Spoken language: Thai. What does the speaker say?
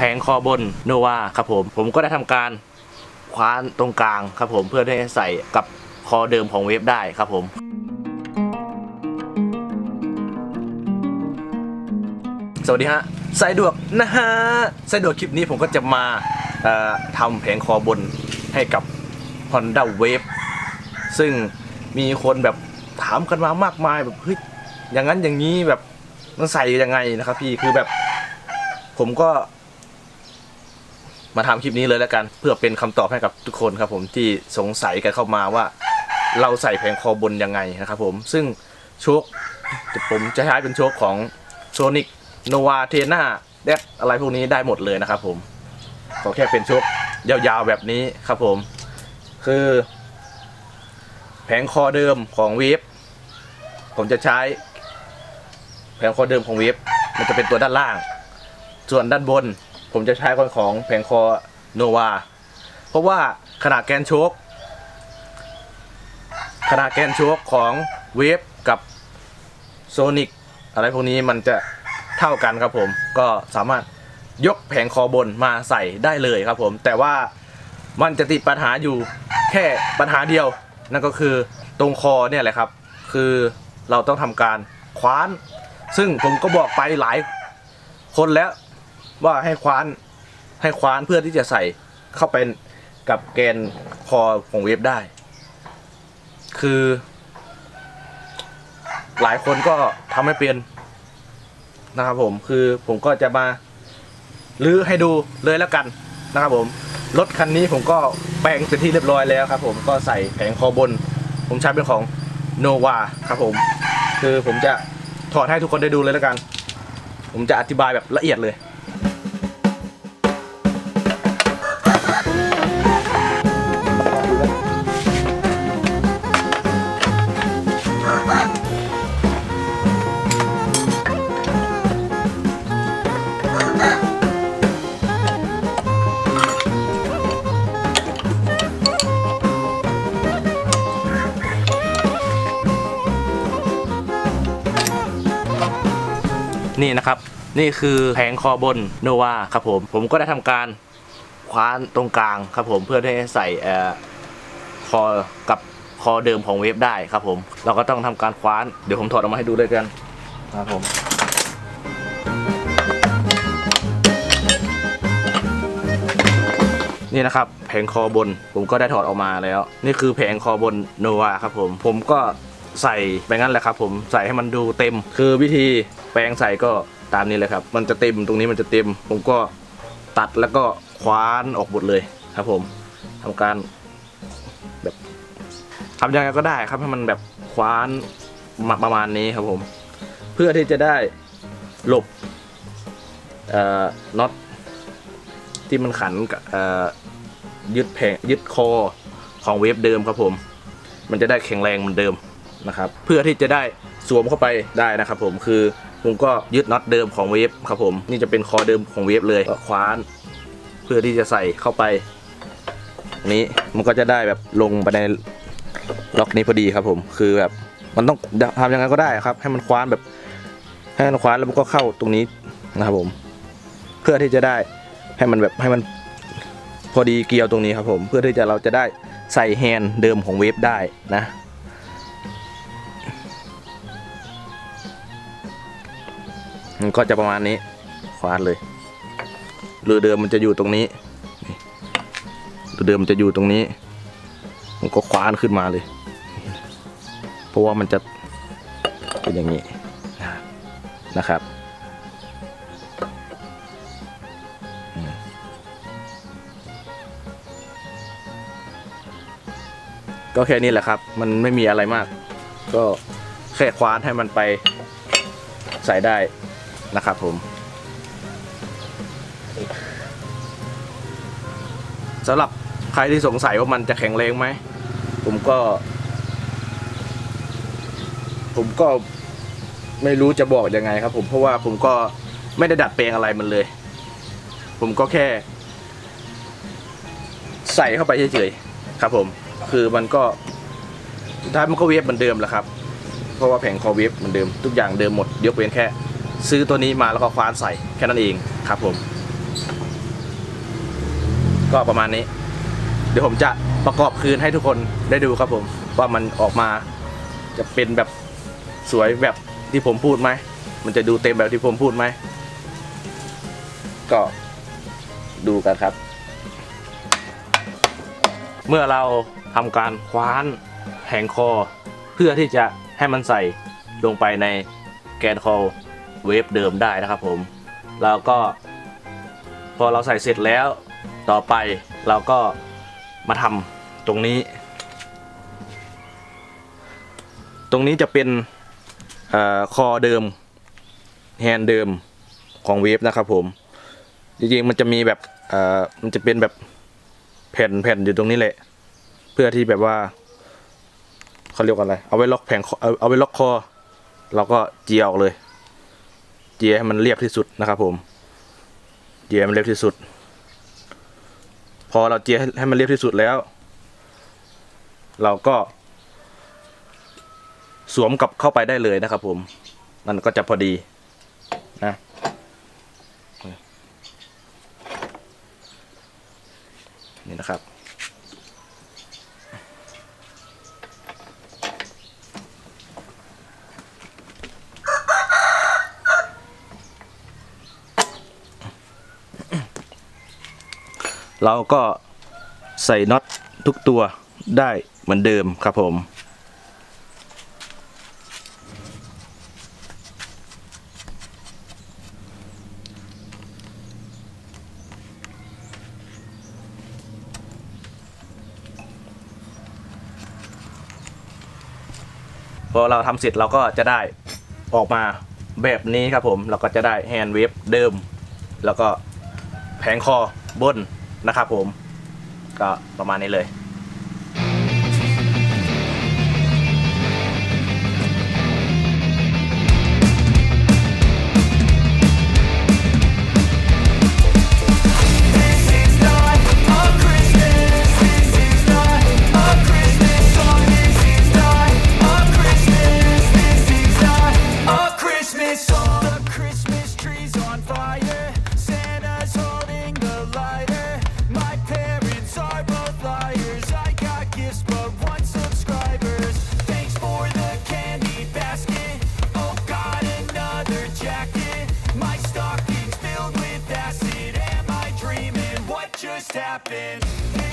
แผงคอบนโนวาครับผม ผมก็ได้ทำการคว้านตรงกลางครับผมเพื่อที่จะใส่กับคอเดิมของเวฟได้ครับผม สวัสดีฮะสายดวกนะฮะสายดวกคลิปนี้ผมก็จะมาทำแผงคอบนให้กับ Honda Wave ซึ่งมีคนแบบถามกันมามากมายแบบเฮ้ยอย่างนั้นอย่างนี้แบบมันใส่ยังไงนะครับพี่คือแบบผมก็ มาทำคลิปนี้เลยแล้วกัน เพื่อเป็นคำตอบให้กับทุกคนครับผมที่สงสัยกันเข้ามาว่า เราใส่แผงคอบนยังไงนะครับผมซึ่งโชคผมจะใช้เป็นโชคของ Sonic Nova t e n a เดดอะไรพวกนี้ได้หมดเลยนะครับผมขอแค่เป็นโชคยาวๆแบบนี้ครับผม คือ แผงคอเดิมของเวฟผมจะใช้ แผงคอเดิมของเวฟมันจะเป็นตัวด้านล่าง ส่วนด้านบน ผมจะใช้คนของแผงคอโนวาเพราะว่าขนาดแกนโชคขนาดแกนโชคของเวฟกับโซนิกอะไรพวกนี้มันจะเท่ากันครับผมก็สามารถยกแผงคอบนมาใส่ได้เลยครับผม แต่ว่ามันจะติดปัญหาอยู่แค่ปัญหาเดียว นั่นก็คือตรงคอเนี่ยแหละครับ คือเราต้องทำการคว้าน ซึ่งผมก็บอกไปหลายคนแล้ว ว่าให้คว้านให้คว้านเพื่อที่จะใส่เข้าไปกับแกนคอของเวฟได้ คือ หลายคนก็ทำไม่เป็นนะครับผมคือผมก็จะมาลื้อให้ดูเลยแล้วกันนะครับผมรถคันนี้ผมก็แปลงเป็นที่เรียบร้อยแล้วครับ ผมก็ใส่แผงคอบน ผมใช้เป็นของโนวาครับผมคือผมจะถอดให้ทุกคนได้ดูเลยแล้วกัน ผมจะอธิบายแบบละเอียดเลย นี่นะครับ นี่คือแผงคอบนโนวาครับผม ผมก็ได้ทำการคว้านตรงกลางครับผมเพื่อที่จะใส่เอ่อคอกับคอเดิมของเวฟได้ครับผม เราก็ต้องทำการคว้าน เดี๋ยวผมถอดออกมาให้ดูเลยกันครับผมนี่นะครับแผงคอบนผมก็ได้ถอดออกมาแล้ว นี่คือแผงคอบนโนวาครับผม ผมก็ใส่ไปงั้นแหละครับผมใส่ให้มันดูเต็มคือวิธี แปรงใส่ก็ตามนี้เลยครับ มันจะเต็มตรงนี้มันจะเต็ม ผมก็ตัดแล้วก็คว้านออกหมดเลยครับ ผมทำการแบบทำยังไงก็ได้ครับให้มันแบบคว้านประมาณนี้ครับผม เพื่อที่จะได้หลบเอ่อน็อตที่มันขันเอ่อยึดแผงยึดคอของเวฟเดิมครับผม มันจะได้แข็งแรงเหมือนเดิมนะครับ เพื่อที่จะได้สวมเข้าไปได้นะครับผมคือ ผมก็ยึดน็อตเดิมของเวฟครับผมนี่จะเป็นคอเดิมของเวฟเลยก็คว้าน เพื่อที่จะใส่เข้าไป นี้มันก็จะได้แบบลงไปในล็อกนี้พอดีครับผมคือแบบมันต้องทำยังไงก็ได้ครับ ให้มันคว้านแบบ ให้มันคว้านแล้วมันก็เข้าตรงนี้นะครับผม เพื่อที่จะได้ให้มันแบบให้มันพอดีเกลียวตรงนี้ครับผม เพื่อที่จะเราจะได้ใส่แฮนด์เดิมของเวฟได้นะ มันก็จะประมาณนี้คว้านเลยเรือเดิมมันจะอยู่ตรงนี้เรือเดิมมันจะอยู่ตรงนี้มันก็คว้านขึ้นมาเลย เพราะว่ามันจะเป็นอย่างนี้นะครับก็แค่นี้แหละครับ มันไม่มีอะไรมาก ก็แค่คว้านให้มันไปใส่ได้ นะครับผมสำหรับใครที่สงสัยว่ามันจะแข็งแรงไหม ผมก็ ผมก็ไม่รู้จะบอกยังไงครับ ผมเพราะว่าผมก็ไม่ได้ดัดแปลงอะไรมันเลย ผมก็แค่ ใส่เข้าไปเฉยๆครับ ผม คือมันก็สุดท้ายมันก็เวฟเหมือนเดิมแหละครับ เพราะว่าแผงคอเวฟเหมือนเดิมทุกอย่างเดิมหมดยกเว้นแค่ ซื้อตัวนี้มาแล้วก็คว้านใส่แค่นั้นเองครับผม ก็ประมาณนี้ เดี๋ยวผมจะประกอบคืนให้ทุกคนได้ดูครับผม ว่ามันออกมาจะเป็นแบบสวยแบบที่ผมพูดไหม มันจะดูเต็มแบบที่ผมพูดไหม ก็ดูกันครับ เมื่อเราทำการคว้านแผงคอ เพื่อที่จะให้มันใส่ลงไปในแกนคอ เวฟเดิมได้นะครับผมเราก็ พอเราใส่เสร็จแล้วต่อไปเราก็มาทำตรงนี้ ตรงนี้จะเป็นอคอเดิมแฮนด์เดิมของเวฟนะครับผมจริงๆมันจะมีแบบมันจะเป็นแบบแผ่นแผ่นอยู่ตรงนี้แหละ เพื่อที่แบบว่าเขาเรียกว่าอะไร เอาไว้ล็อกแผงเอาเอาไว้ล็อกคอ เราก็เจียออกเลย เจียให้มันเรียบที่สุดนะครับ ผม เจียมันเรียบที่สุด พอเราเจียให้มันเรียบที่สุดแล้ว เราก็ สวมกับเข้าไปได้เลยนะครับ ผม มันก็จะพอดีนะนี่นะครับ เราก็ใส่น็อตทุกตัวได้เหมือนเดิมครับผม พอเราทำเสร็จเราก็จะได้ออกมาแบบนี้ครับผม เราก็จะได้แฮนด์เวฟเดิม แล้วก็แผงคอบน นะครับผม ก็ประมาณนี้เลย Just happened